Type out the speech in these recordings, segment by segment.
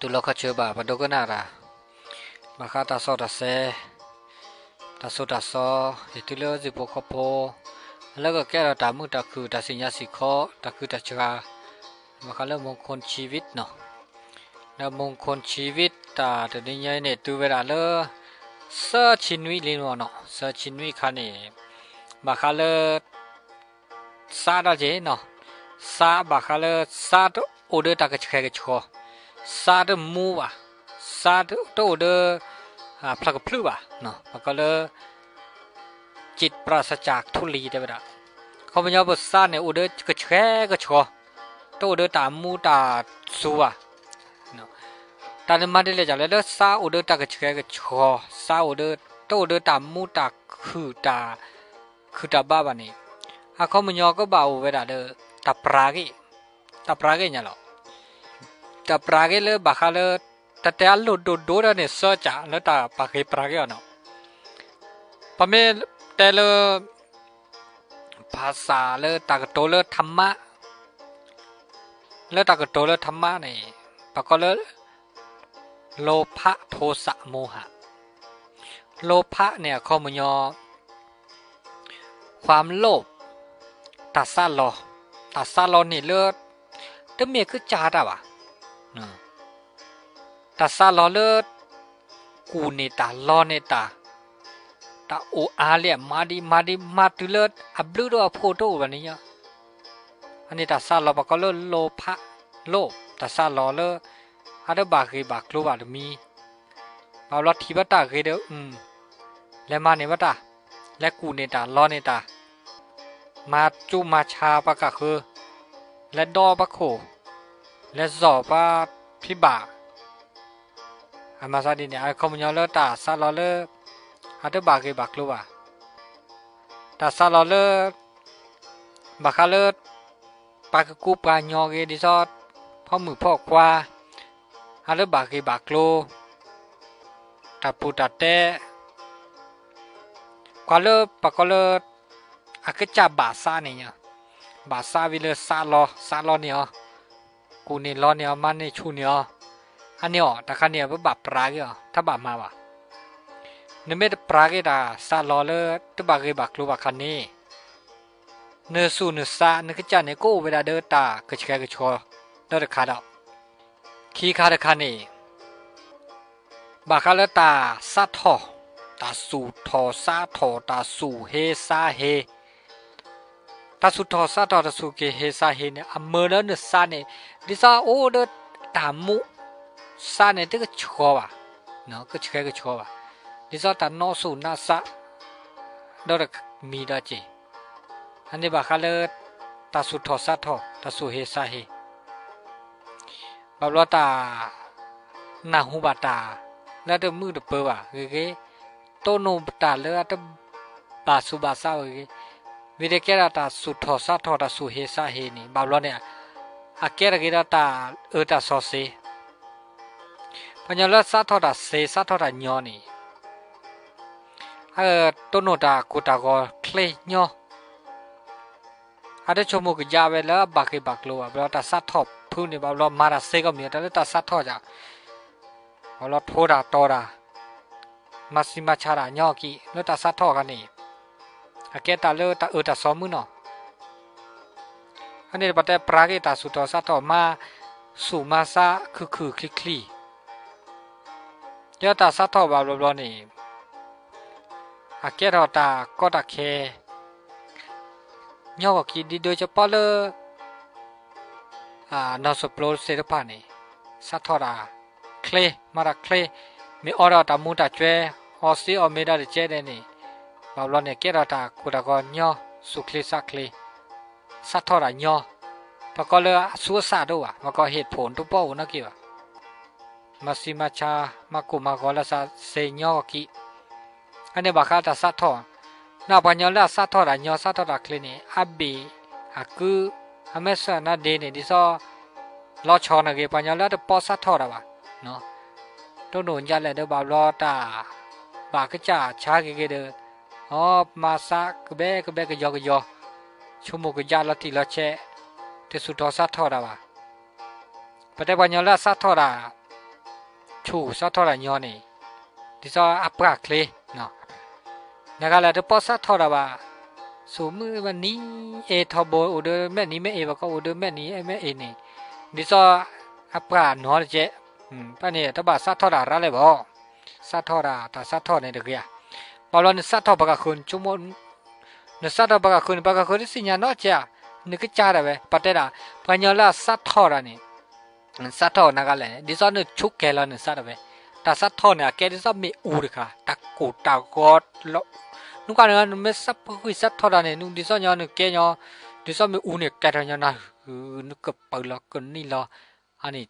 ตุลก็เชื่อบาปดกนาระบาคาตาสซดาเซตาสซดาสออิตุเลจิโปคโปแล้วก็แก้เราตามือตาคือตาสิญญาสิคอตาคือตาชราบาคาเรื่องมงคลชีวิตเนาะแล้วมงคลชีวิตตาตัวนี้เนี่ยตัวเวลาเลือเซอร์ชินวิลินวเนาะเซอร์ชินวิคานี่บาคาเลอซาดาเจเนาะซาบาคาเลอซาโอเดตากระชกกระชก ซาดมูวะซาดโตเดอ่าพลักพลือวะเนาะมันก็เลยจิตปราศจากทุลีได้ปะเขาเป็นยอบทซาเนี่ยอุเดกระแช่กระชอโตเดอตามูตาซูวะเนาะแต่ในมาได้เลยจากแล้วซาอุดเดตากรแช่กระชอซาอุดเดโตเดอตามูตาคือตาคือตาบ้าบานี่อาเขามันยอก็เบาเวลาเดอตาปรากิตาปรากิเนี่ยหรอ แต่ปรากเลบาคาเลแต่แต่ลูดูดูเนี่ยเสจ่าแล้วแต่ปากปรากนะพมแต่เลภาษาเลตากโตเลธรรมะเลตากโตเลธรรมะนี่ปากก็เลโลภะโทสะโมหะ โลภะเนี่ยข้อมูลยอความโลภตัดสั้นรอตัดสั้นรอนี่เลือดเดิมเมีคือจาดอะวะ ตาซาลอเลกูเนตาลอเนตาตาโออาเลียมาดีมาดีมาตุเลอับลูโดโฟโต้วันนี้อันนี้ตาซาลอปะก็เลโลภะโลตาซาลอเลอะดบาเกบากโลบาดมีบาลอทีบตาเกเดอืมและมาเนวตาและกูเนตาลอเนตามาจูมาชาปะกะคือและดอปะโค และสอบว่าพิบาอามาซาดิเนี่ยคอมยอเลตาซาลอเลอาตบาเกบักลูบาตาซาลอเลบักคาเลปากกูปลายอเกดิซอดพ่อมือพ่อควาอาตบาเกบักโลตาปูตาเตควาเลปากเลอากจับบาซาเนี่ยบาซาวิเลซาลอซาลอเนี่ย กูนี่ล้อเนี่ยมันนี่ชูเนี่ยอันนี้อ๋อแต่คันเนี่ยเป็นแบบปราเกอะถ้าแบบมาว่ะนี่ไม่ได้ปราเกอะซาล้อเลยตัวบากเลยบักลูบักคันนี้เนื้อสูเนื้อซาเนื้อขจันเนี่ยกูเวลาเดินตาก็เชื่อก็ชัวเดินขาดอะขี้ขาดคันนี้บักคันเลยตาซาทอตาสูทอซาทอตาสูเฮซาเฮ တဆုထောစတာတဆုကေဟေစာဟေနအမလနစာနေဒီစာအိုဒတာမူစာနေတကချောပါနော်ကချခဲကချောပါဒီစာတနောဆုနာစာဒေါရမီဒါချေဟန်ဒီဘာခလတဆုထောစတာတဆုဟေစာဟေဘဘလတာနာဟုဘတာလက်တမှုတပပါခေခေတောနုပတာလက်တပါစုပါစာခေ วเดมือเดเปว่ะเกโตโนบตาเลอะตบาสุบาซาเกวิเดเกราตาสุทอซาทอตาสุเฮซาเฮนี่บาบลอเนี่ยอาเกรเกราตาเอตาซอเซปัญญาละซาทอตาเซซาทอตาญอนี่เออตโนตากูตาก็เคลญออาเดชมุกยาเวลาบักบักโลบลอตาซาทอพูนี่บาบลอมาราเซก็มีแต่ตาซาทอจ้ะบลอโทดาตอดามาซิมาชาราญอกีแล้วตาซาทอกันนี่ aqui tá leu tá eu tá só mu não ane bate pra que tá suto sa to ma su ma sa khu khu kli kli ยอตาสัตว์บาบลอนี่อาเกตอตาก็ตาเคย่อกินดีโดยเฉพาะเลอ่านอสโปรเซตพานี่สัตว์ราเคลมาราเคลมีออร์ตามูตาเจออซีออเมดาเจเดนี่ ဘောလနဲ့ကေရတာကိုတာကောညောစုခလီစခလီစတ်ထော်ရညောပကောလအဆူဆာတော့မကောဟစ်ဖုန်တူပေါ်နကိပါမစီမချာမကုမကောလစာစေညောကိအနေဘခါတာစတ်ထော်နာပညာလစတ်ထော်ရညောစတ်ထော်ရခလီနေအဘီအကူအမေဆာနာဒေနေဒီစောလောချောနကေပညာလတပေါ်စတ်ထော်ရပါနော်တို့တို့ညလက်တော့ဘာလောတာဘာကကြချားကေကေတဲ့ hop masa kbe kbe ke yo ke yo chumo ke ya la ti la che te su to sa tho da ba pate ba nyola sa tho da chu sa tho da nyo ni ti sa apra kle no นะก็แล้วพอสัทอระบาสูมือวันนี้เอทอโบอุดแม่นี้แม่เอวก็อุดแม่นี้แม่เอนี่ดิซออัปราหนอเจอืมป้าเนี่ยตบาสัทอระระเลยบ่สัทอระตาสัทอเนี่ยเด็กอะ ဘာလို့နစထောဘကခွန်ချုံမနစထောဘကခွန်ဘကခွန်စညာနော်ကြာနကကြရပဲပတ်တဲ့တာပညာလာစထောတာနေစတ်တော့နာကလည်းဒီစောနချုကဲလနစတ်ပဲတာစတ်တော့နာကဲဒီစောမေဦးရခတကူတာကောလောနုကနနမစပ်ခွိစတ်တော့နေနုဒီစောညာနကဲညာဒီစောမေဦးနေကဲတယ်ညာနာနုကပလကနီလာအနိ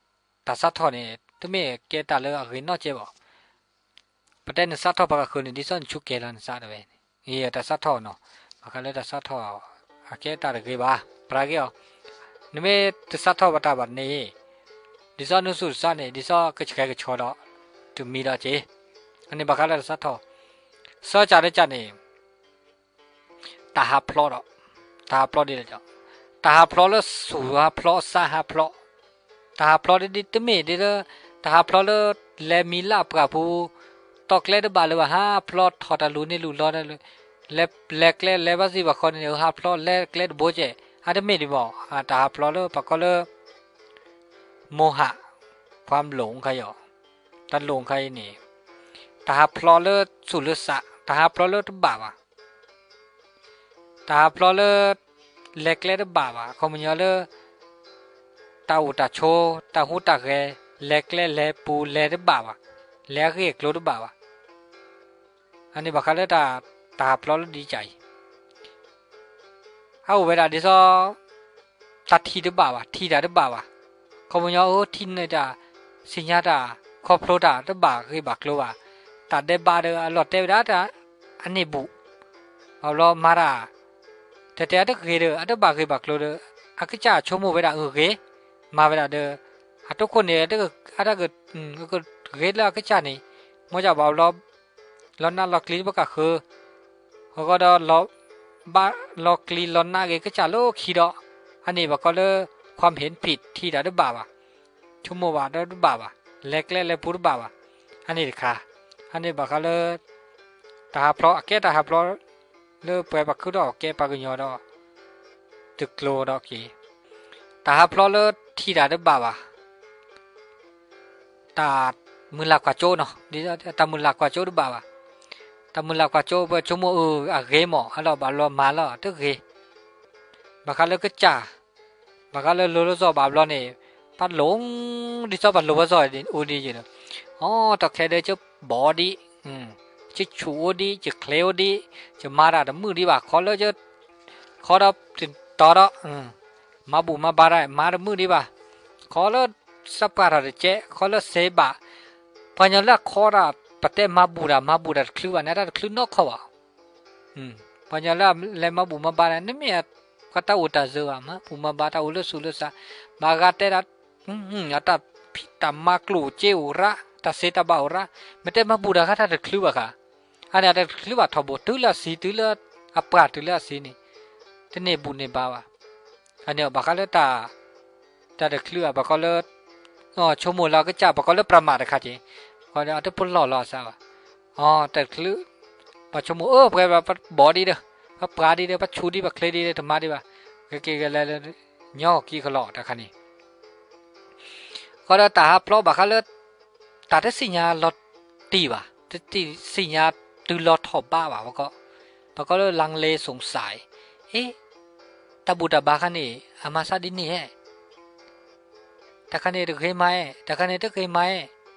တာစတ်တော့နေတမေကဲတာလေအရင်တော့ကျပါ ပတဲ့နစတ်တော့ဘာခုန်ဒီစောချုကဲလနစတ်ပဲအေးတာစတ်တော့နော်ဘာကလည်းတာစတ်တော့အကဲတာရကေပါပရာကေနမေတစတ်တော့ဝတာပါနေဒီစောနုစုစနေဒီစောကချခဲကချောတော့သူမီတော့ချေအနေဘခလာစတော့စောကြတဲ့ကြနေတာဟာဖလောတော့တာဟာဖလောဒီလေကြောတာဟာဖလောလဆူဟာဖလောစာဟာဖလောတာဟာဖလောဒီတမေဒီတာဟာဖလောလလေမီလာပကဘူး ตอกเลดบาลว่าห้าพลอตทอตาลูนี่ลูลอนเลยเล็บเล็กเล็บเล็บว่าสิบคนเนี่ยวห้าพลอตเล็กเล็บโบเจอาจจะไม่ดีบ่กอาจห้าพลอตเลยปะกก็เลยโมหะ ความหลงใครหรอตันหลงใครนี่ตาพลอเร์สุลสะตาพลอเลอร์บาบะตาพลอเร์เล็กเล็บาบะคอมมิเนเลอร์ตาอุตาโชตาหูตาเกเล็กเล็บปูเล็บบาบะเล็กเอกโลดบาบะ ani bakale ta ta plol di chai ha u beda diso ta thi de ba ba thi da de ba ba ko mo yo o thi ne da sin ya da ko plo da de ba ge ba klo ba ta de ba de a lot te da ta ani bu ha lo ma ra te te de ge de a de ba ge ba klo de a ke cha cho mo beda ge ge ma beda de a to ko ne de a da ge ge la ke cha ni mo ja ba lo ลอ lon na lo kli ba ka kho ho ga da lo ba lo kli lon na ge ka cha lo khi do ออันนี้บอกก็เลยความเห็นผิดที่ดาดุบาวะชุมโมวาดาดุบาวะเล็กเล็กเลยพูดบาวะอันนี้ค่ะ อันนี้บอกก็เลยตาเพราะแกตาเพราะเลิกไปปักคือดอกแกปักยอดอกตึกโลดอกกีตาเพราะเลิกที่ดาดุบาวะตามือหลักกว่าโจเนาะดิตามือหลักกว่าโจดุบาวะ ta muốn là qua chỗ và chỗ mua ừ, à ghế mỏ khá là bà lo má lo, tức ghế. Bà khá là cứ trả. Bà khá là lúa rồi bà lo này bắt lỗ đi cho bà lúa rồi đến u đi gì nữa ô tao khe đây chứ bỏ đi ừ chứ chú đi chứ khéo đi chứ mà ra đó mưa đi bà khó lỡ chứ khó đó thì to đó ừ. Mà bù má bà lại, má đó mưa đi bà. Khó lỡ sắp qua rồi chết khó lỡ xế bà. Và nhớ là khó ra pate mabura mabura klu anara klu no khawa hm panjala le mabu mabara ne me kata uta zewa ma puma bata ulo sulo sa magate ra hm ata pita maklu che ura ta seta ba ura mete mabura kata de klu ba ka ana de klu ba thobo tula si tula apra tula si ni tene bu ne ba wa ana ba kala ta ta de klu ba kala อ๋อชั่วโมงเราก็จับปะก็เริ่มประมาทนะคะจี còn đó tôi phun lò lò ะอ๋อแต่คลือปัจจุบันเออไปแบบบอดี้เด้อปัปลาดีเด้อปัชูดีปัเคลดีเด้อธรรมะดีว่าเกี่อะไรนแล้ย่อกี่ขลอแต่คันนี้ก็ได้ตาเพราะบักเลือดตาไดสัญญาลอดตีว่ะตีสัญญาตือลอดถอบบ้าว่ะก็ปะก็เลยลังเลสงสัยเอ๊ะตาบุตรบาคันนี้อามาซาดินนี่แต่คันนี้ตึกเคยไหมแต่คันนี้ตึกเคยไหม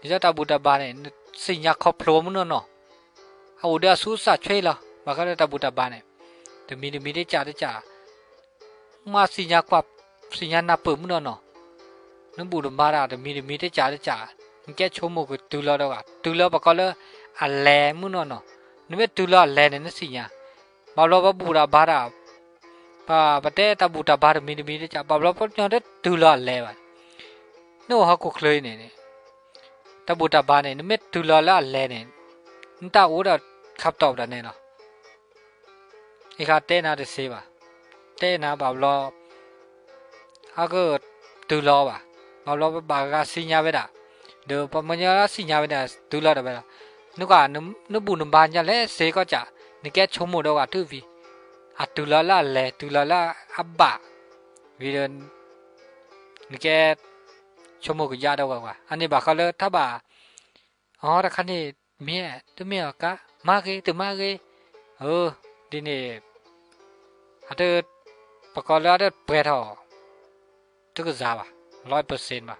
ဒီတာဘူတဘာနဲ့စိညာခေါဖလိုမနော်နော်အဝဒဆူစာချွေလာဘာကရတာဘူတဘာနဲ့တမီတမီတဲ့ကြာတဲ့ကြာမစိညာကွာစိညာနာပုံမနော်နော်နဘူတဘာရာတမီတမီတဲ့ကြာတဲ့ကြာငကဲချုံမကိုတူလာတော့ကတူလာဘကလအလဲမနော်နော်နမတူလာလဲနေနစိညာမလောဘဘူရာဘာရာပါပတဲ့တဘူတဘာတမီတမီတဲ့ကြာဘလောပညတဲ့တူလာလဲပါနို့ဟာကိုခလွေးနေတယ် တဘူတဘာနေနမစ်ဒူလာလာလဲနေနတာအိုဒါခပ်တော့တယ်နော်ဒီခါတဲနာတစေးပါတဲနာပါဘလောဟာကဒူလောပါငါလောပါကစညာပဲတာဒူပမညာစညာပဲတာဒူလာတယ်ပဲလားနုကနုဘူနဘာညာလဲစေးကကြနကဲချုံမတော့ကသူပြီအဒူလာလာလဲဒူလာလာအဘဗီဒန်နကဲ ชมกยาดอกว่าอันนี้บาเขาเลถ้าบาอ๋อระคันนี่เมียตัวเมียกะมาเกตัวมาเกเออดินี่อาเดประกอบแล้วเดเปรตอตุกจาบะร้อยเปอร์เซ็นต์บะ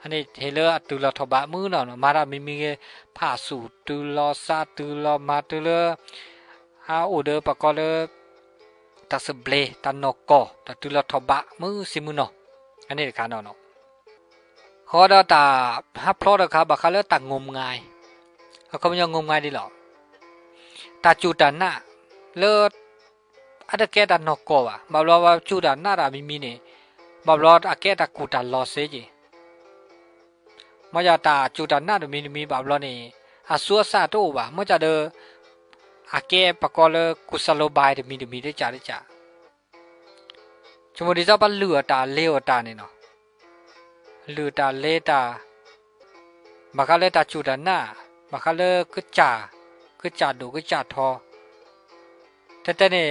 อันนี้เฮเลอร์ตุลอทบะมือเนาะมาดามีมีเกผ้าสูตุลอซาตุลอมาตุเลอาอุเดประกอบเลตัสเบลตันโนโกตัตุลอทบะมือซิมุโนอันนี้ขาเนาะ เขาดาตาฮับพลอดเขาบักเขาเลืตักงมงายเขาไม่ยอมงมงายดีหรอกตาจูดันน่ะเลือดอาจจะแก้ดันนกกว่าบับลอว่าจูดันน่ารามีมีเนี่ยบับลออาแก้ตากูดันลอเสียจีมายาตาจูดันน่าดมีมีบับลอเนี่ยอาสัวซาโตว่าเมื่อจเดออาแก้ปะกอเลกุสโลบายเดมีเดมีได้จ่าได้จ่าชมดีนี้าบ้านเหลือตาเลวตาเนี่ยเนาะ လူတာလေတာမခလေတာချူတာနာမခလေကကြာကကြာဒိုကကြာထောတတနေ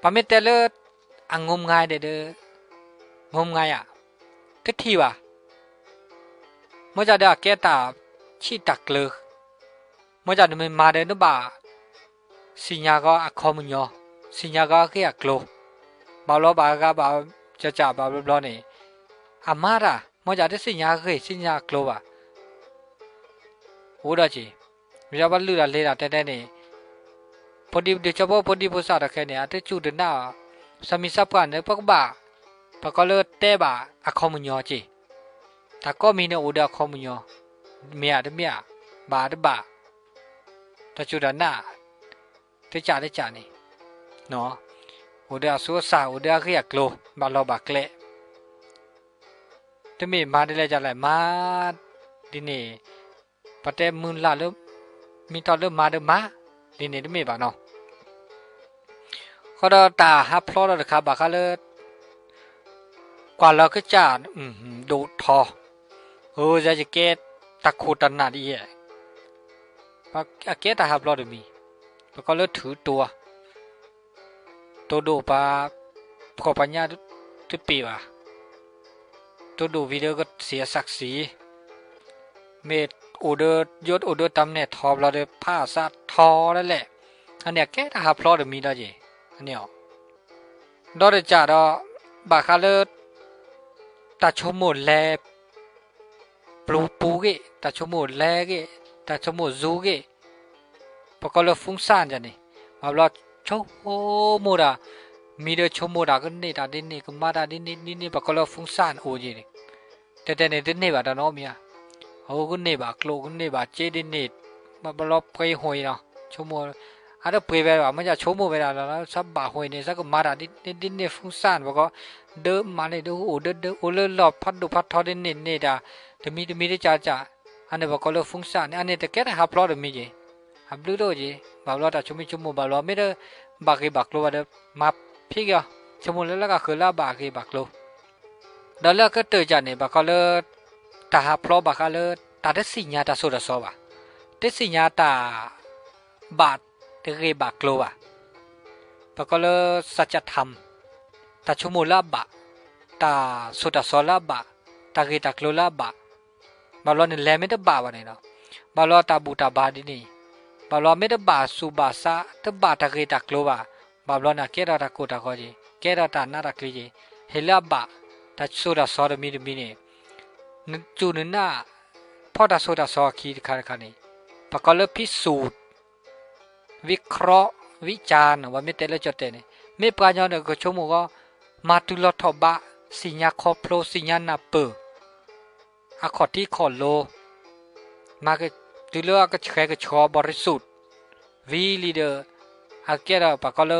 ပမစ်တဲလအငုံငိုင်းတဲ့ငုံငိုင်းရကတိပါမကြတဲ့ကဲတာချီတက်လမကြတဲ့မာတဲ့နဘာစညာကအခေါ်မညောစညာကခေကလောဘာလို့ဘာကဘာကြကြဘာဘလောနေ လေတာတဲတဲနေပတိဒီချဘောပတိပုစာရခဲနေအတချူဒနာစမီစပ်ကနေပကဘာပကလတဲဘာအခေါမညောကြီးတာကောမီနေဥဒခေါမညောမြတ်တမြဘာတဘာတချူဒနာတကြတကြနေနော်ဟိုဒါဆိုစာဟိုဒါခရကလိုဘာလောဘာကလေ တမေမာတယ်လဲကြလိုက်မာဒီနေ့ပတဲမွန်းလာလို့မိတော်လို့မာတယ်မာဒီနေ့တမေပါနော်ခေါ်တော့တာဟာဖလော်တော့ခါဘာခါလေกว่าเราก็จะอืมดูทอโอ้จะจะเกตตะโคตนาดีอ่ะปะเกตตาฮับลอดมีแล้วก็เลือถือตัวตัวดูปาพอปัญญาทุกปีว่ะ ตัวดูวีดีโอก็เสียศักดิ์ศรีเมดอูเดรยศอุดอร์ตำเนี่ยทอบเราด้วยผ้าซาทอแล้วแหละอันเนี้ยแกถ้าหาพลอดมีได้จีอันเนี้ยดอเดจ่าดอบาคาเลตัดชมุดแลปลูปูเกตัดชมุดแลกิตัดชมุดซูเกิปกอบเราฟุ้งซ่านจ้ะนี่มาเราชโฮมูระ 미르 초모라 근데 다 됐네 금마다 됐네 니네 바콜로 풍산 오지네 때때네 됐네 바다 노미야 어 근데 바클로 근데 바체 됐네 바로 페이 bà 초모 아래 페이베 아마자 초모 베라라 삼바 호이네 사고 마라 됐네 됐네 풍산 바고 đỡ mà này đỡ ổ đỡ đỡ ổ lơ lo phát đồ phát thọ đến nền nề đã thì mi thì mi để cha cha, anh này bà có lơ phung sản anh này thì kết học lo được mi gì học được đâu gì bà lo đã cho mi cho mua bà lo mới đỡ. Bạc cái bà lo và đỡ map 피겨 저물레라가 글라 바기 박로 달라 그 뜨자네 바컬러 다하 플로 바컬러 다데시냐 다소다소바 데시냐 다 바트 그 바클로바 바컬러 사자탐 다 초물라바 다 소다소라바 다게 다클로라바 말로는 레메드 바바네나 말로 다부다 바디니 말로 메드 바수 바사 더 바다게 다클로바 Bablona kera rakota koji kera ta nara kriji hela ba ta sura sor mi mi ne จูน nu na pho ta sura so ki kha kha ni ประกอบเลยพิสูจน์วิเคราะห์วิจารณ์ว่ามิเตะละจดเตนี่ไม่ปลายอนเด็กชั่วโมงก็มาตุลทบะสิญญาคอโพลสิญญานาเปออาขอที่ขอโล มาก็ตุเลือกก็แชร์ก็ชอบริสุทธิ์วีลีเดอร์ อาเกะปะก็เล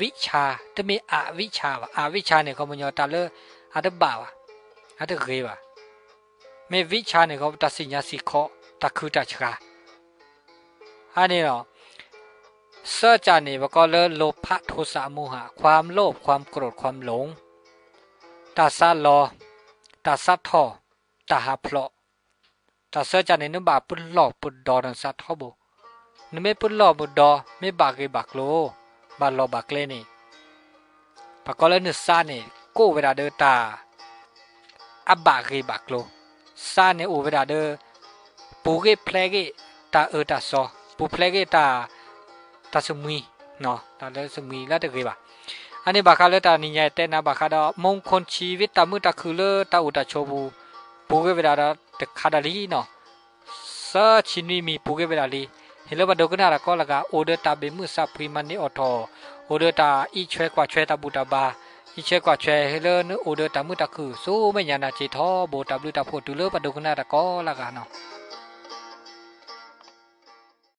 วิชาแต่มีอวิชาวะอวิชาเนี่ยเขามันยอตาเลอาตบ่าวะอาตเกวะไม่วิชาเนี่ยเขาตัดสินยาสิขอตะคือตะชาอันนี้เนาะเสื้อจานี่ปะก็เลโลภะโทสะโมหะ ความโลภความโกรธความหลงตาซาลอตาซัดทอตาหาเพลาะ ta sa cha ne nu ba pu lo pu do dan sa tho bo nu me pu lo bu do me ba ge ba klo ba lo ba kle နမေပုလောဘဒေါမေဘာကေဘကလိုဘာလောဘကလေနီပကောလနစာနေကိုဝရာဒေတာအဘာကေဘကလိုစာနေအိုဝရာဒေပူကေဖလေကေတာအတာဆောပူဖလေကေတာတာသမီနော်တာလဲသမီလာတကေပါအနေဘာခလဲတာနိညာတဲ့နာဘာခတော့မုံခွန်ချီဝိတမှုတခုလတာဥတချိုဘူးပူကေဝရာတခါတလီနော်စာချီနီမီပူကေဝရာလီ ဟေလဘဒုကနာရကောလကအိုဒတာဘေမှုစပရီမနီအော်တိုအိုဒတာအီချွဲကွာချွဲတဘူတဘာအီချွဲကွာချွဲဟေလနအိုဒတာမှုတခုဆိုမညာနာချေထောဘောတဘလူတဖို့တူလဘဒုကနာရကောလကနော်